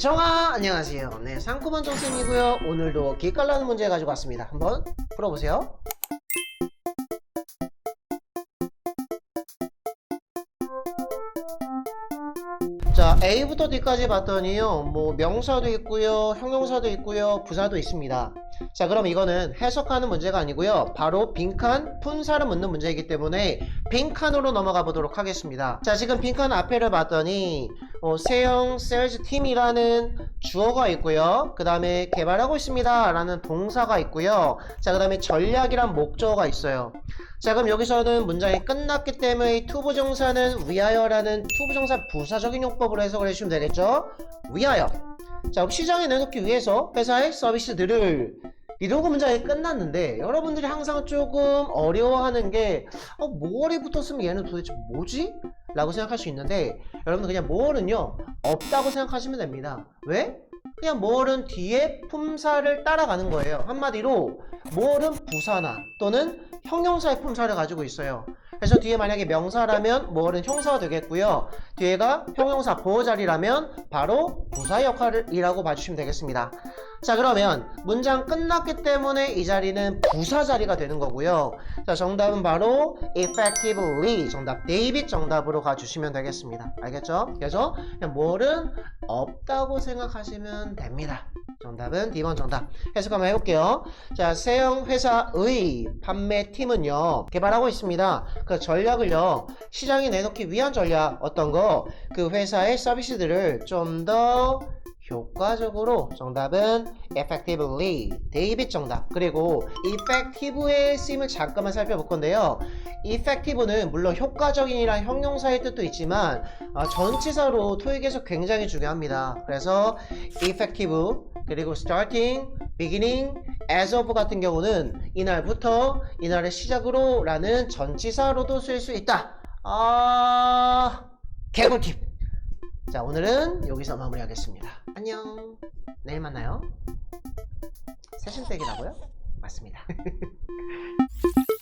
정아 안녕하세요. 네 상쿠만 정쌤이고요. 오늘도 기깔나는 문제 가지고 왔습니다. 한번 풀어보세요. 자 A부터 D까지 봤더니요 뭐 명사도 있고요 형용사도 있고요 부사도 있습니다 자 그럼 이거는 해석하는 문제가 아니고요. 바로 빈칸 품사를 묻는 문제이기 때문에 빈칸으로 넘어가 보도록 하겠습니다. 자 지금 빈칸 앞에를 봤더니 어, 세영 셀즈 팀이라는 주어가 있고요. 그 다음에 개발하고 있습니다. 라는 동사가 있고요. 자 그 다음에 전략이란 목적어가 있어요. 자 그럼 여기서는 문장이 끝났기 때문에 투부정사는 위하여라는 투부정사 부사적인 용법으로 해석을 해주시면 되겠죠? 위하여 자 시장에 내놓기 위해서 회사의 서비스들을 이러고 문장이 끝났는데 여러분들이 항상 조금 어려워하는 게 어, 뭐를 붙었으면 얘는 도대체 뭐지? 라고 생각할 수 있는데 여러분들 그냥 뭐는요 없다고 생각하시면 됩니다. 왜? 그냥 뭐는 뒤에 품사를 따라가는 거예요. 한마디로 뭐는 부사나 또는 형용사의 품사를 가지고 있어요. 그래서 뒤에 만약에 명사라면 뭐는 형사가 되겠고요. 뒤에가 형용사 보호자리라면 바로 부사 역할이라고 봐주시면 되겠습니다 자 그러면 문장 끝났기 때문에 이 자리는 부사 자리가 되는 거고요. 자 정답은 바로 effectively 정답 데이빗 정답으로 가주시면 되겠습니다. 알겠죠? 그래서 뭐는 없다고 생각하시면 됩니다. 정답은 D번 정답. 해석 한번 해볼게요. 자 세영 회사의 판매팀은요 개발하고 있습니다. 그 전략을요 시장에 내놓기 위한 전략 어떤 거? 그 회사의 서비스들을 좀더 효과적으로 정답은 effectively 데이빗 정답. 그리고 effective의 쓰임을 잠깐만 살펴볼 건데요. effective는 물론 효과적인이란 형용사의 뜻도 있지만 아, 전치사로 토익에서 굉장히 중요합니다. 그래서 effective 그리고 starting, beginning, as of 같은 경우는 이날부터 이날의 시작으로 라는 전치사로도 쓸 수 있다. 아 개꿀팁 자 오늘은 여기서 마무리하겠습니다. 안녕. 내일 만나요. 세션백이라고요? 맞습니다